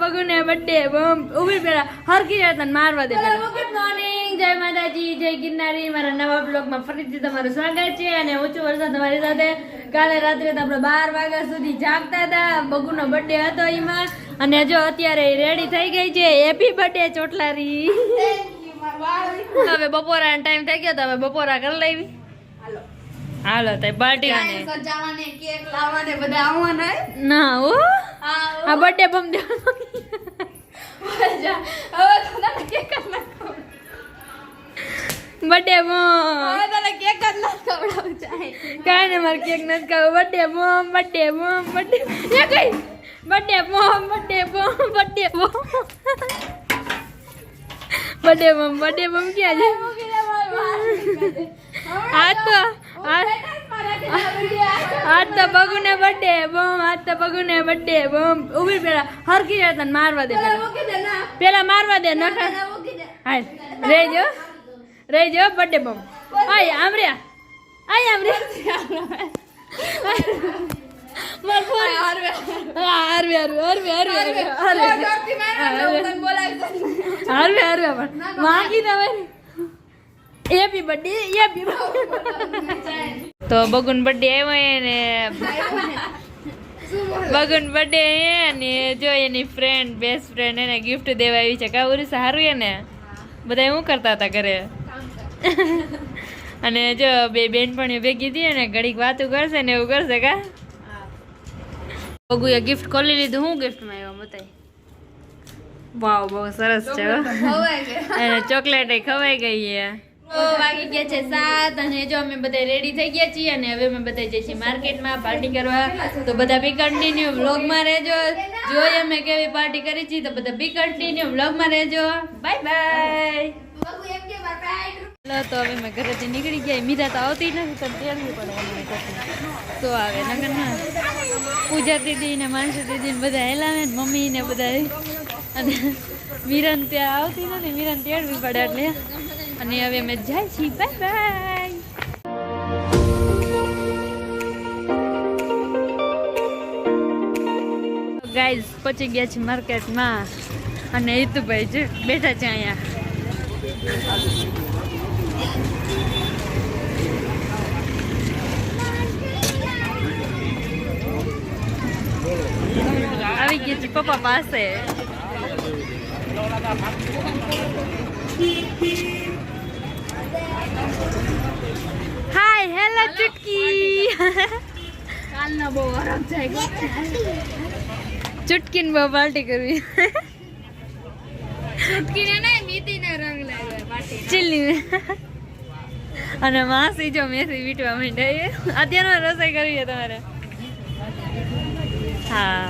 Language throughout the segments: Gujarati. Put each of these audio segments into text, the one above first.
બમ ઊભી પેલા હરકી જાય તને મારવા દે ગુડ મોર્નિંગ જય માતાજી જય ગિરનારી. મારા નવા બ્લોગમાં ફરીથી તમારું સ્વાગત છે અને ઓછું વરસાદ તમારી સાથે કાલે રાત્રે તો આપણે બાર વાગ્યા સુધી જાગતા હતા. બગુનો બર્થડે હતો એમાં. અને જો અત્યારે રેડી થઈ ગઈ છે. હેપી બર્થડે ચોટલારી. હવે બપોરા ટાઈમ થઈ ગયો તો હવે બપોરા કરી લેવી. હાલો. તે પાર્ટી સજાવાને કેક લાવવાને બધા આવવાના ના હો. આ બર્થડે બમ દે હવે તને કેક જ ના બર્થડે બમ હવે તને કેક જ ના ખવડાવું ચાહે કાંઈ? ને મારે કેક નથી ખાવું બર્થડે બમ બર્થડે બમ બર્થડે એ કઈ બર્થડે બમ બર્થડે બમ બર્થડે બમ બર્થડે બમ બર્થડે બમ ક્યાં છે આ તો આજ આજ તો બગુને બર્થડે બમ આજ તો બગુને બર્થડે બમ. ઊભી પેલા હરકી જાય તને મારવા દે પેલા. પેલા મારવા દે નખા. હા રેજો રેજો બર્થડે બમ. આય આમર્યા. આય આમર્યા. માર ફોન. હારવે હારવે. હારવે હારવે હારવે હારવે હારવે. પણ માંગી દે હેપી બર્થડે હેપી તો બગુન બર્થડે આવ્યો ને. બગુન બર્થડે ને જો એની ફ્રેન્ડ બેસ્ટ ફ્રેન્ડ એને ગિફ્ટ દેવા આવી છે. કા ઉરી સારું એ ને? બધા શું કરતા હતા ઘરે? અને જો બે બેનપણીઓ ભેગી હતી ને ઘડીક વાતું કરશે ને એવું કરશે કા? બગુએ ગિફ્ટ ખોલી લીધું. હું ગિફ્ટમાં આવ્યો બતાય વાવ બહુ સરસ છે અને ચોકલેટ ખવાઈ ગઈ. છે વાગી ગયા છે સાત અને જો અમે બધા રેડી થઈ ગયા છીએ અને હવે અમે બધા જઈએ છીએ માર્કેટમાં પાર્ટી કરવા, તો બધા બી કન્ટિન્યુ વ્લોગમાં રહેજો. જોઈએ અમે કેવી પાર્ટી કરી છીએ તો બધા બી કન્ટિન્યુ વ્લોગમાં રહેજો. બાય બાય તો હવે મેં ઘરેથી નીકળી ગયા. મીરા તો આવતી નથી તો પડે તો આવે નગર પૂજા દીદી ને માનસી દીદી ને બધા હેલાવે ને મમ્મી ને બધા. અને મીરન ત્યાં આવતી નથી, મીરન તેડવી પડે એટલે. અને હવે અમે જાય છીએ. બાય બાય ગાઈઝ પહોંચી ગયા છે માર્કેટમાં અને હિતુભાઈ જે બેઠા છે અહીંયા. આવી ગયા છે પપ્પા પાસે. હાય હેલો ચુટકી કાલનો બહુ આરામ જાય ચુટકીને બહુ પાર્ટી કરવી. ચૂટકીને નહીં નીતિને રંગ લાગ્યો પાટી ચીલી અને માસી જો મેસી વીટવા માંડે. અત્યારમાં રસોઈ કરવી છે તમારે. હા.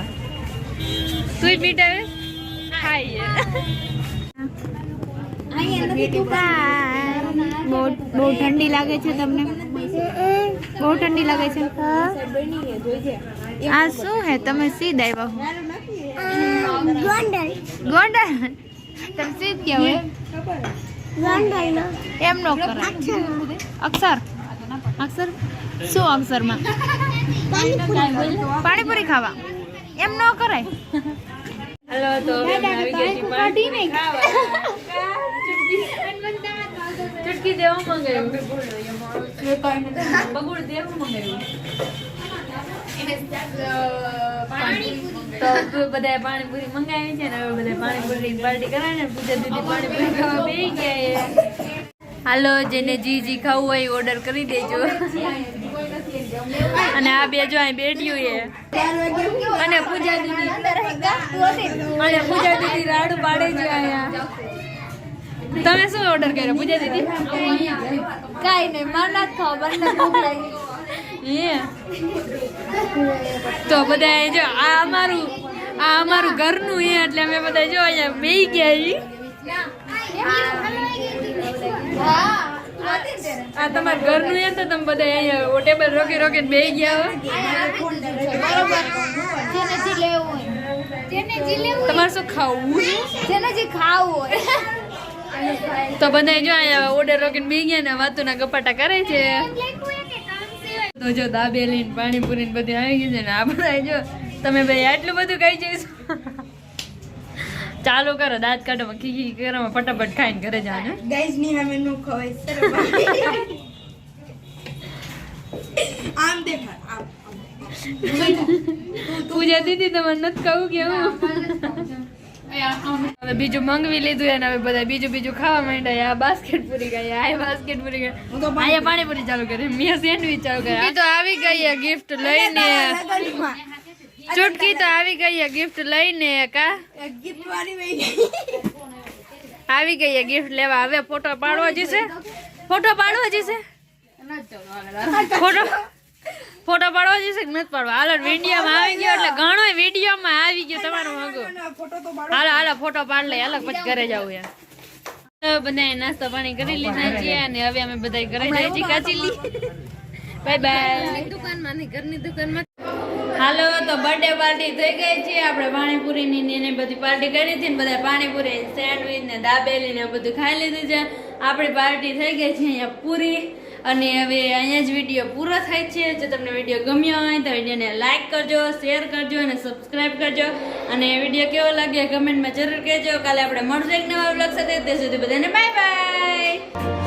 તું પીટ આવે ખાઈએ બહુ બહુ ઠંડી લાગે છે તમને? બહુ ઠંડી લાગે છે? આ શું હે? તમે સીધ આવ્યા ગોંડલ ગોંડલ. તમે સીધ કેવું એમ નો અક્ષર. અક્ષર? શું અક્ષરમાં? પાણીપુરી ખાવા. એમ ન કરાય. હલો, તો આવી ગયા પાણીપુરી ખાવા. ચુટકી દેવા મંગાવ્યું બગુડ દેવા મંગાવ્યું તો બધાએ પાણીપુરી મંગાવી છે ને હવે બધા પાણીપુરી પાર્ટી કરાય ને પૂજા દીદી પાણીપુરી ખાવા બેસી ગયા. હાલો, જેને જી જી ખાવું હોય ઓર્ડર કરી દેજો. અને આ બે જો અહીં બેઠ્યું એ અને પૂજા દીદી અને પૂજા દીદી રાડુ પાડે છે અહીંયા. તમે શું ઓર્ડર કર્યો? પૂજા દીદી? કાંઈ નહીં મારે નથી લાગી. તો બધા જો આ અમારું આ અમારું ઘરનું એ એટલે અમે બધા જો અહીંયા બેહી ગયા. આ તમારા ઘરનું એ તો તમે બધા અહીંયા ટેબલ રોકી રોકીને બેહી ગયા હોય. તમારે શું ખાવું? જેને જે ખાવું હોય. તો બધા જો અહીંયા ઓર્ડર રોકીને બેહી ગયા ને વાતુના કપાટા કરે છે. તો જો દાબેલી ને પાણીપુરી ને બધી આવી ગઈ છે ને આ બધા જો તમે ભાઈ આટલું બધું ખાઈ જઈશ. ચાલુ કરો દાંત કાઢો ખીખી કરો ફટાફટ ખાઈને ઘરે જવાનું. તું ની નો ખવાય. આમ પૂજા દીદી તમારે નથી કહું કે હું હવે બીજું મંગવી લીધું એને હવે બધા બીજું બીજું ખાવા માંડ્યા. આ બાસ્કેટ પૂરી ગઈ આ બાસ્કેટ પૂરી ગઈ અહીંયા પાણીપુરી ચાલુ કરી. મેં સેન્ડવીચ ચાલુ કરી. તો આવી ગઈ ગિફ્ટ લઈને. ચૂટકી તો આવી ગઈ ગિફ્ટ લઈને કા? ગિફ્ટ વાળી ગઈ. આવી ગઈ ગિફ્ટ લેવા. હવે ફોટો પાડવો જશે ફોટો પાડવો જશે ફોટો ફોટો પાડવા જશે કે નથી પાડવો. હાલો વિડીયોમાં આવી ગયો એટલે ઘણો વિડીયોમાં આવી ગયો તમારો બાળો હાલો હાલો ફોટો પાડ. લઈ હાલો પછી ઘરે જવું યાર બધા નાસ્તો પાણી કરી લીધા છીએ અને હવે અમે બધા ઘરે જઈએ છીએ કાચીલી બાય બાય દુકાનમાં ને ઘરની દુકાનમાં. હાલો તો બર્થડે પાર્ટી થઈ ગઈ છે. આપણે પાણીપુરીની ને બધી પાર્ટી કરી હતી ને બધા પાણીપુરી સેન્ડવીચ ને દાબેલી ને બધું ખાઈ લીધું છે. આપણી પાર્ટી થઈ ગઈ છે અહીંયા પૂરી. અને હવે અહીંયા જ વીડિયો પૂરો થાય છે. જો તમને વીડિયો ગમ્યો હોય તો વિડીયોને લાઇક કરજો શેર કરજો અને સબસ્ક્રાઈબ કરજો. અને વીડિયો કેવો લાગ્યો કમેન્ટમાં જરૂર કહેજો. કાલે આપણે મળશે એક નવા બ્લોગ સાથે. તે સુધી બધાને બાય બાય